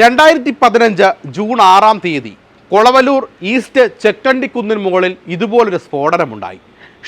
രണ്ടായിരത്തി പതിനഞ്ച് ജൂൺ ആറാം തീയതി കൊളവലൂർ ഈസ്റ്റ് ചെക്കണ്ടിക്കുന്നിന് മുകളിൽ ഇതുപോലൊരു സ്ഫോടനമുണ്ടായി.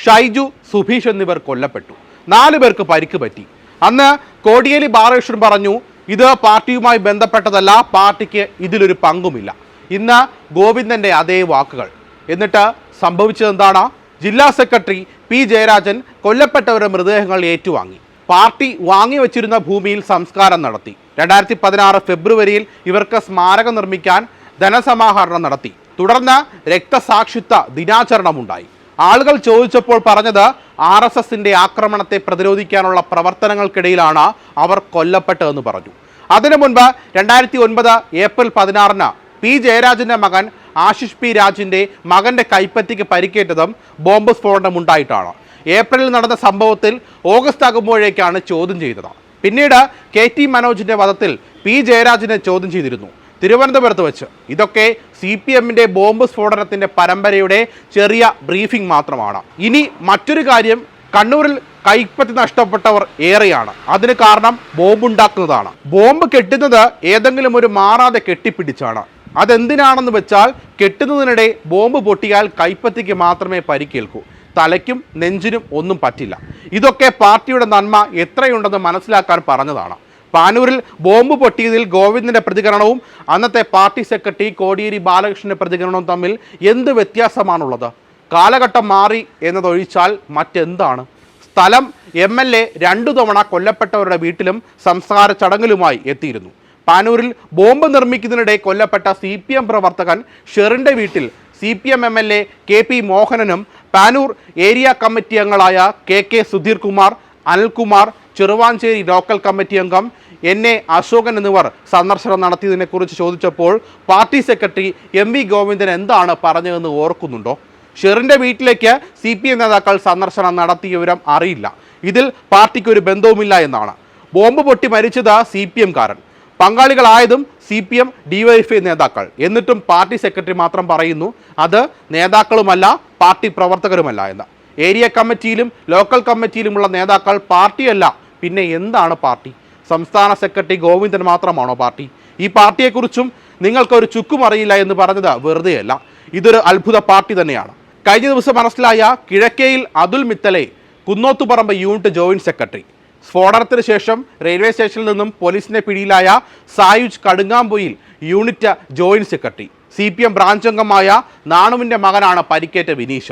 ഷൈജു സുഭീഷ് എന്നിവർ കൊല്ലപ്പെട്ടു. നാലു പേർക്ക് പരിക്ക് പറ്റി. അന്ന് കോടിയേരി ബാലകൃഷ്ണൻ പറഞ്ഞു ഇത് പാർട്ടിയുമായി ബന്ധപ്പെട്ടതല്ല പാർട്ടിക്ക് ഇതിലൊരു പങ്കുമില്ല. ഇന്ന് ഗോവിന്ദന്റെ അതേ വാക്കുകൾ. എന്നിട്ട് സംഭവിച്ചതെന്താണ്? ജില്ലാ സെക്രട്ടറി പി ജയരാജൻ കൊല്ലപ്പെട്ടവരുടെ മൃതദേഹങ്ങൾ ഏറ്റുവാങ്ങി. പാർട്ടി വാങ്ങിവെച്ചിരുന്ന ഭൂമിയിൽ സംസ്കാരം നടത്തി. രണ്ടായിരത്തി പതിനാറ് ഫെബ്രുവരിയിൽ ഇവർക്ക് സ്മാരകം നിർമ്മിക്കാൻ ധനസമാഹരണം നടത്തി. തുടർന്ന് രക്തസാക്ഷിത്വ ദിനാചരണമുണ്ടായി. ആളുകൾ ചോദിച്ചപ്പോൾ പറഞ്ഞത് ആർ എസ് എസിന്റെ ആക്രമണത്തെ പ്രതിരോധിക്കാനുള്ള പ്രവർത്തനങ്ങൾക്കിടയിലാണ് അവർ കൊല്ലപ്പെട്ടതെന്ന് പറഞ്ഞു. അതിനു മുൻപ് രണ്ടായിരത്തി ഒൻപത് ഏപ്രിൽ പതിനാറിന് പി ജയരാജന്റെ മകൻ ആശിഷ് പി രാജിന്റെ മകന്റെ കൈപ്പത്തിക്ക് പരിക്കേറ്റതും ബോംബ് സ്ഫോടനം ഉണ്ടായിട്ടാണ് ഏപ്രിലിൽ നടന്ന സംഭവത്തിൽ ഓഗസ്റ്റ് ആകുമ്പോഴേക്കാണ് ചോദ്യം ചെയ്തത്. പിന്നീട് കെ ടി മനോജിന്റെ വധത്തിൽ പി ജയരാജിനെ ചോദ്യം ചെയ്തിരുന്നു. തിരുവനന്തപുരത്ത് വെച്ച്. ഇതൊക്കെ സി പി എമ്മിന്റെ ബോംബ് സ്ഫോടനത്തിന്റെ പരമ്പരയുടെ ചെറിയ ബ്രീഫിംഗ് മാത്രമാണ്. ഇനി മറ്റൊരു കാര്യം കണ്ണൂരിൽ കൈപ്പത്തി നഷ്ടപ്പെട്ടവർ ഏറെയാണ്. അതിന് കാരണം ബോംബുണ്ടാക്കുന്നതാണ്. ബോംബ് കെട്ടുന്നത് ഏതെങ്കിലും ഒരു മാറാതെ കെട്ടിപ്പിടിച്ചാണ്. അതെന്തിനാണെന്ന് വെച്ചാൽ കെട്ടുന്നതിനിടെ ബോംബ് പൊട്ടിയാൽ കൈപ്പത്തിക്ക് മാത്രമേ പരിക്കേൽക്കൂ. തലയ്ക്കും നെഞ്ചിനും ഒന്നും പറ്റില്ല. ഇതൊക്കെ പാർട്ടിയുടെ നന്മ എത്രയുണ്ടെന്ന് മനസ്സിലാക്കാൻ പറഞ്ഞതാണ്. പാനൂരിൽ ബോംബ് പൊട്ടിയതിൽ ഗോവിന്ദന്റെ പ്രതികരണവും അന്നത്തെ പാർട്ടി സെക്രട്ടറി കോടിയേരി ബാലകൃഷ്ണന്റെ പ്രതികരണവും തമ്മിൽ എന്ത് വ്യത്യാസമാണുള്ളത്? കാലഘട്ടം മാറി എന്നതൊഴിച്ചാൽ മറ്റെന്താണ്? സ്ഥലം എം എൽ എ രണ്ടു തവണ കൊല്ലപ്പെട്ടവരുടെ വീട്ടിലും സംസ്കാര ചടങ്ങിലുമായി എത്തിയിരുന്നു. പാനൂരിൽ ബോംബ് നിർമ്മിക്കുന്നതിനിടെ കൊല്ലപ്പെട്ട സി പി എം പ്രവർത്തകൻ ഷെറിന്റെ വീട്ടിൽ C P M M L A K P മോഹനനും Panoor area committee അംഗങ്ങളായ K K Sudheer Kumar Anilkumar Cheruvancheri local committee അംഗം എൻ എ അശോകൻ എന്നിവർ സന്ദർശനം നടത്തിയതിനെക്കുറിച്ച് ചോദിച്ചപ്പോൾ party secretary M V Govindan എന്താണ് പറഞ്ഞതെന്ന് ഓർക്കുന്നുണ്ടോ? ഷെറിന്റെ വീട്ടിലേക്ക് സി പി എം നേതാക്കൾ സന്ദർശനം നടത്തിയ വിവരം അറിയില്ല. ഇതിൽ പാർട്ടിക്ക് ഒരു ബന്ധവുമില്ല എന്നാണ്. ബോംബ് പൊട്ടി മരിച്ചത് സി പി എംകാരൻ പങ്കാളികളായതും സി പി എം ഡിവൈഎഫ്ഐ നേതാക്കൾ. എന്നിട്ടും പാർട്ടി സെക്രട്ടറി മാത്രം പറയുന്നു അത് നേതാക്കളുമല്ല പാർട്ടി പ്രവർത്തകരുമല്ല എന്ന്. ഏരിയ കമ്മിറ്റിയിലും ലോക്കൽ കമ്മിറ്റിയിലുമുള്ള നേതാക്കൾ പാർട്ടിയല്ല. പിന്നെ എന്താണ് പാർട്ടി? സംസ്ഥാന സെക്രട്ടറി ഗോവിന്ദൻ മാത്രമാണോ പാർട്ടി? ഈ പാർട്ടിയെക്കുറിച്ചും നിങ്ങൾക്കൊരു ചുക്കും അറിയില്ല എന്ന് പറഞ്ഞത് വെറുതെയല്ല. ഇതൊരു അത്ഭുത പാർട്ടി തന്നെയാണ്. കഴിഞ്ഞ ദിവസം മനസ്സിലായ കിഴക്കേയിൽ അതുൽ മിത്തലെ കുന്നോത്തുപറമ്പ് യൂണിറ്റ് ജോയിന്റ് സെക്രട്ടറി. സ്ഫോടനത്തിന് ശേഷം റെയിൽവേ സ്റ്റേഷനിൽ നിന്നും പോലീസിന്റെ പിടിയിലായ Sayuj Kadungampoyil unit joint secretary C P M branch അംഗമായ നാണുവിന്റെ മകനാണ് പരിക്കേറ്റ വിനീഷ.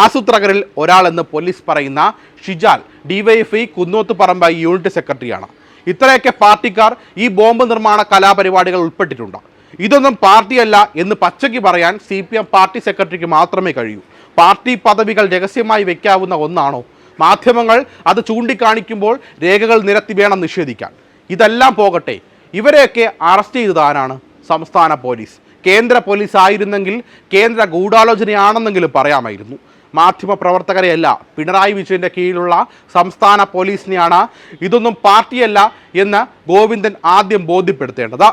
ആസൂത്രകരിൽ ഒരാളെന്ന് പോലീസ് പറയുന്ന ഷിജാൽ ഡിവൈഎഫ്ഐ കുന്നോത്തുപറമ്പ് യൂണിറ്റ് സെക്രട്ടറിയാണ്. ഇത്രയൊക്കെ പാർട്ടിക്കാർ ഈ ബോംബ് നിർമ്മാണ കലാപരിപാടികൾ ഉൾപ്പെട്ടിട്ടുണ്ട്. ഇതൊന്നും പാർട്ടിയല്ല എന്ന് പച്ചയ്ക്ക് പറയാൻ സി പി എം പാർട്ടി സെക്രട്ടറിക്ക് മാത്രമേ കഴിയൂ. പാർട്ടി പദവികൾ രഹസ്യമായി വെക്കാവുന്ന ഒന്നാണോ? മാധ്യമങ്ങൾ അത് ചൂണ്ടിക്കാണിക്കുമ്പോൾ രേഖകൾ നിരത്തി വേണം നിഷേധിക്കാൻ. ഇതെല്ലാം പോകട്ടെ. ഇവരെയൊക്കെ അറസ്റ്റ് ചെയ്തതാരാണ് സംസ്ഥാന പോലീസ്. കേന്ദ്ര പോലീസ് ആയിരുന്നെങ്കിൽ കേന്ദ്ര ഗൂഢാലോചനയാണെന്നെങ്കിലും പറയാമായിരുന്നു. മാധ്യമ പ്രവർത്തകരെയല്ല പിണറായി വിജയന്റെ കീഴിലുള്ള സംസ്ഥാന പോലീസിനെയാണ് ഇതൊന്നും പാർട്ടിയല്ല എന്ന് ഗോവിന്ദൻ ആദ്യം ബോധ്യപ്പെടുത്തേണ്ടത്.